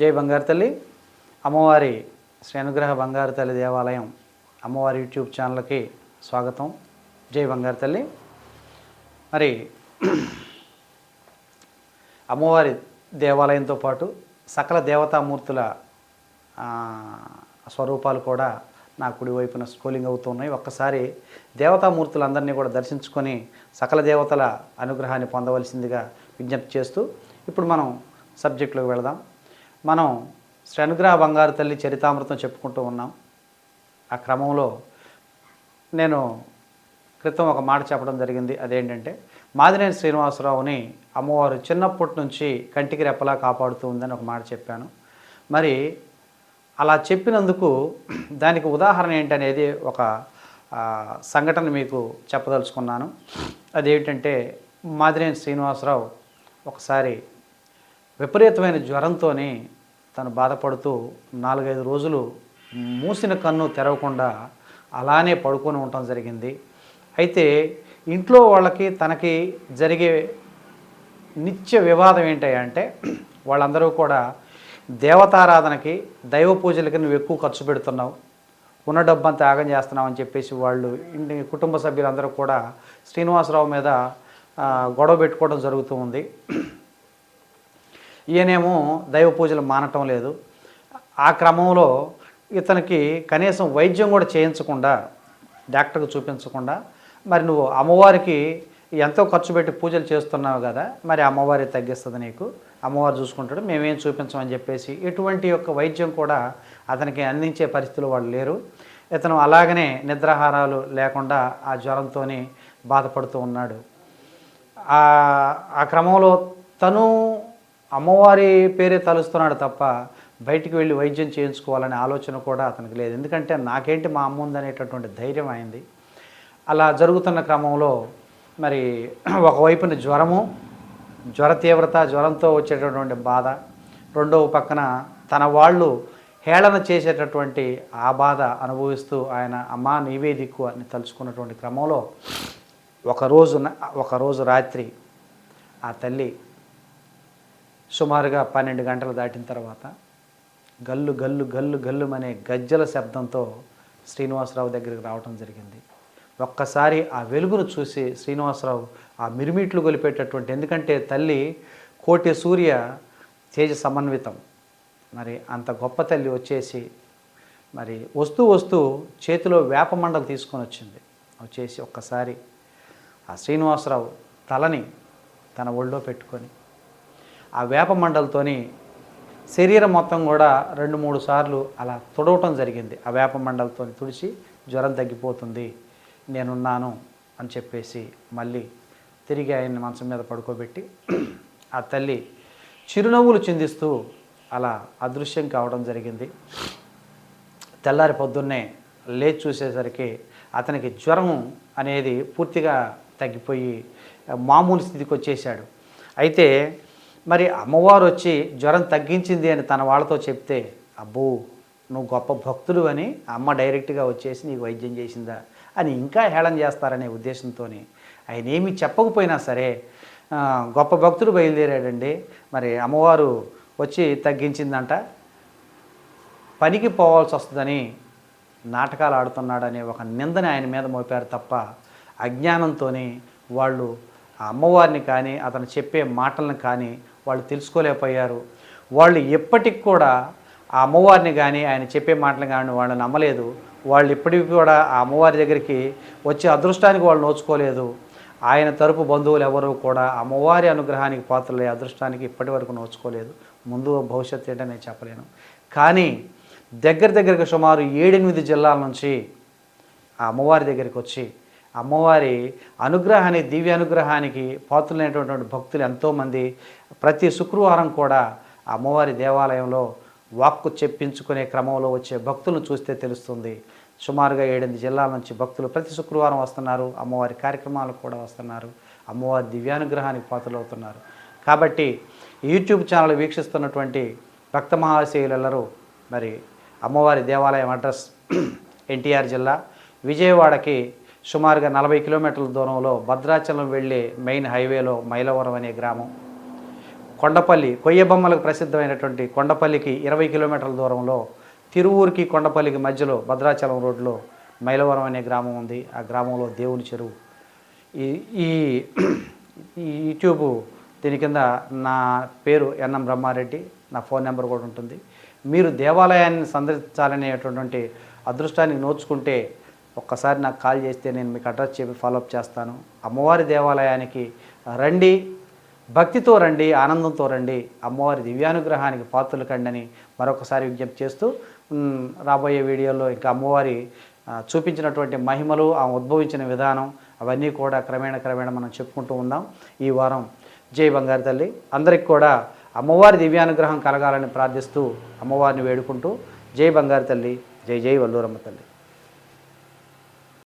జై బంగారు తల్లి. అమ్మవారి శ్రీ అనుగ్రహ బంగారు తల్లి దేవాలయం అమ్మవారి యూట్యూబ్ ఛానల్కి స్వాగతం. జై బంగారు తల్లి. మరి అమ్మవారి దేవాలయంతో పాటు సకల దేవతామూర్తుల స్వరూపాలు కూడా నా కుడి వైపున స్క్రోలింగ్ అవుతున్నాయి ఒక్కసారి దేవతామూర్తులందరినీ కూడా దర్శించుకొని సకల దేవతల అనుగ్రహాన్ని పొందవలసిందిగా విజ్ఞప్తి చేస్తూ ఇప్పుడు మనం సబ్జెక్టులోకి వెళదాం. మనం శనిగ్రహ బంగారు తల్లి చరితామృతం చెప్పుకుంటూ ఉన్నాం. ఆ క్రమంలో నేను క్రితం ఒక మాట చెప్పడం జరిగింది. అదేంటంటే మాదినేని శ్రీనివాసరావుని అమ్మవారు చిన్నప్పటి నుంచి కంటికి రెప్పలా కాపాడుతూ ఉందని ఒక మాట చెప్పాను. మరి అలా చెప్పినందుకు దానికి ఉదాహరణ ఏంటనేది ఒక సంఘటన మీకు చెప్పదలుచుకున్నాను. అదేమిటంటే మాదినేని శ్రీనివాసరావు ఒకసారి విపరీతమైన జ్వరంతో తను బాధపడుతూ నాలుగైదు రోజులు మూసిన కన్ను తెరవకుండా అలానే పడుకొని ఉండటం జరిగింది. అయితే ఇంట్లో వాళ్ళకి తనకి జరిగే నిత్య వివాదం ఏంటంటే వాళ్ళందరూ కూడా దేవతారాధనకి దైవ పూజలకి నువ్వు ఎక్కువ ఖర్చు పెడుతున్నావు. ఉన్న డబ్బంతా త్యాగం చేస్తున్నావు అని చెప్పేసి వాళ్ళు ఇంటి కుటుంబ సభ్యులందరూ కూడా శ్రీనివాసరావు మీద గొడవ పెట్టుకోవడం జరుగుతూ ఉంది. ఈయనేమో దైవ పూజలు మానటం లేదు. ఆ క్రమంలో ఇతనికి కనీసం వైద్యం కూడా చేయించకుండా డాక్టర్కి చూపించకుండా మరి నువ్వు అమ్మవారికి ఎంతో ఖర్చు పెట్టి పూజలు చేస్తున్నావు కదా మరి అమ్మవారి తగ్గిస్తుంది నీకు. అమ్మవారు చూసుకుంటాడు మేమేం చూపించమని చెప్పేసి ఎటువంటి యొక్క వైద్యం కూడా అతనికి అందించే పరిస్థితులు వాళ్ళు లేరు. ఇతను అలాగనే నిద్రాహారాలు లేకుండా ఆ జ్వరంతో బాధపడుతూ ఉన్నాడు. ఆ ఆ క్రమంలో తను అమ్మవారి పేరే తలుస్తున్నాడు తప్ప బయటికి వెళ్ళి వైద్యం చేయించుకోవాలనే ఆలోచన కూడా అతనికి లేదు. ఎందుకంటే నాకేంటి మా అమ్మ ఉందనేటటువంటి ధైర్యం అయింది. అలా జరుగుతున్న క్రమంలో మరి ఒకవైపున జ్వరము జ్వర తీవ్రత జ్వరంతో వచ్చేటటువంటి బాధ రెండవ పక్కన తన వాళ్ళు హేళన చేసేటటువంటి ఆ బాధ అనుభవిస్తూ ఆయన అమ్మా నీవే దిక్కు అని తలుచుకున్నటువంటి క్రమంలో ఒకరోజు ఒకరోజు రాత్రి ఆ తల్లి సుమారుగా పన్నెండు గంటలు దాటిన తర్వాత గల్లు గల్లు గల్లు గల్లు అనే గజ్జల శబ్దంతో శ్రీనివాసరావు దగ్గరికి రావటం జరిగింది. ఒక్కసారి ఆ వెలుగును చూసి శ్రీనివాసరావు ఆ మిరుమిట్లు గొలిపేటటువంటి ఎందుకంటే తల్లి కోటి సూర్య తేజ సమన్వితం. మరి అంత గొప్ప తల్లి వచ్చేసి మరి వస్తూ వస్తూ చేతిలో వేపమండలు తీసుకొని వచ్చింది. వచ్చేసి ఒక్కసారి ఆ శ్రీనివాసరావు తలని తన ఒళ్ళో పెట్టుకొని ఆ వేప మండలతోని శరీరం మొత్తం కూడా రెండు మూడు సార్లు అలా తుడవటం జరిగింది. ఆ వేప మండలతో తుడిచి జ్వరం తగ్గిపోతుంది నేనున్నాను అని చెప్పేసి మళ్ళీ తిరిగి ఆయన్ని మంచం మీద పడుకోబెట్టి ఆ తల్లి చిరునవ్వులు చిందిస్తూ అలా అదృశ్యం కావడం జరిగింది. తెల్లారి పొద్దున్నే లేచి చూసేసరికి అతనికి జ్వరం అనేది పూర్తిగా తగ్గిపోయి మామూలు స్థితికి వచ్చేసాడు అయితే మరి అమ్మవారు వచ్చి జ్వరం తగ్గించింది అని తన వాళ్ళతో చెప్తే అబ్బో నువ్వు గొప్ప భక్తుడు అని అమ్మ డైరెక్ట్గా వచ్చేసి నీకు వైద్యం చేసిందా? అని ఇంకా హేళన చేస్తారనే ఉద్దేశంతో ఆయన ఏమీ చెప్పకపోయినా సరే గొప్ప భక్తుడు బయలుదేరాడండి. మరి అమ్మవారు వచ్చి తగ్గించిందంట. పనికి పోవాల్సి వస్తుందని నాటకాలు ఆడుతున్నాడనే ఒక నిందని ఆయన మీద మోపారు తప్ప అజ్ఞానంతో వాళ్ళు ఆ అమ్మవారిని కానీ అతను చెప్పే మాటలను కానీ వాళ్ళు తెలుసుకోలేకపోయారు. వాళ్ళు ఎప్పటికి కూడా ఆ అమ్మవారిని కానీ ఆయన చెప్పే మాటలు కానీ వాళ్ళు నమ్మలేదు. వాళ్ళు ఇప్పటికి కూడా ఆ అమ్మవారి దగ్గరికి వచ్చే అదృష్టానికి వాళ్ళు నోచుకోలేదు. ఆయన తరపు బంధువులు ఎవరు కూడా అమ్మవారి అనుగ్రహానికి పాత్రలే అదృష్టానికి ఇప్పటి వరకు నోచుకోలేదు. ముందు భవిష్యత్తు ఏంటో నేను చెప్పలేను. కానీ దగ్గర దగ్గరగా సుమారు ఏడెనిమిది జిల్లాల నుంచి ఆ అమ్మవారి దగ్గరికి వచ్చి అమ్మవారి అనుగ్రహాన్ని దివ్య అనుగ్రహానికి పాత్రులైనటువంటి భక్తులు ఎంతోమంది ప్రతి శుక్రవారం కూడా అమ్మవారి దేవాలయంలో వాక్కు చెప్పించుకునే క్రమంలో వచ్చే భక్తులను చూస్తే తెలుస్తుంది. సుమారుగా ఏడెనిమిది జిల్లాల నుంచి భక్తులు ప్రతి శుక్రవారం వస్తున్నారు. అమ్మవారి కార్యక్రమాలకు కూడా వస్తున్నారు. అమ్మవారి దివ్యానుగ్రహానికి పాత్రలవుతున్నారు. కాబట్టి యూట్యూబ్ ఛానల్ వీక్షిస్తున్నటువంటి భక్త మహాశయులెల్లరూ మరి అమ్మవారి దేవాలయం అడ్రస్ ఎన్టీఆర్ జిల్లా. విజయవాడకి సుమారుగా నలభై కిలోమీటర్ల దూరంలో భద్రాచలం వెళ్ళే మెయిన్ హైవేలో మైలవరం అనే గ్రామం. కొండపల్లి కొయ్యబొమ్మలకు ప్రసిద్ధమైనటువంటి కొండపల్లికి ఇరవై కిలోమీటర్ల దూరంలో తిరువూరుకి కొండపల్లికి మధ్యలో భద్రాచలం రోడ్లో మైలవరం అనే గ్రామం ఉంది. ఆ గ్రామంలో దేవుని చెరువు. ఈ ఈ యూట్యూబ్ దీని కింద నా పేరు ఎన్ఎం బ్రహ్మారెడ్డి. నా ఫోన్ నెంబర్ కూడా ఉంటుంది. మీరు దేవాలయాన్ని సందర్శించాలనేటటువంటి అదృష్టాన్ని నోచుకుంటే ఒక్కసారి నాకు కాల్ చేస్తే నేను మీకు అడ్రస్ చెప్పి ఫాలోఅప్ చేస్తాను. అమ్మవారి దేవాలయానికి రండి భక్తితో రండి ఆనందంతో రండి అమ్మవారి దివ్యానుగ్రహానికి పాత్రలు కండని మరొకసారి విజ్ఞప్తి చేస్తూ రాబోయే వీడియోలో ఇంకా అమ్మవారి చూపించినటువంటి మహిమలు ఆమె ఉద్భవించిన విధానం అవన్నీ కూడా క్రమేణ క్రమేణ మనం చెప్పుకుంటూ ఉందాం ఈ వారం. జై బంగారు తల్లి. అందరికి కూడా అమ్మవారి దివ్యానుగ్రహం కలగాలని ప్రార్థిస్తూ అమ్మవారిని వేడుకుంటూ జై బంగారు తల్లి జై జై వల్లూరమ్మ తల్లి.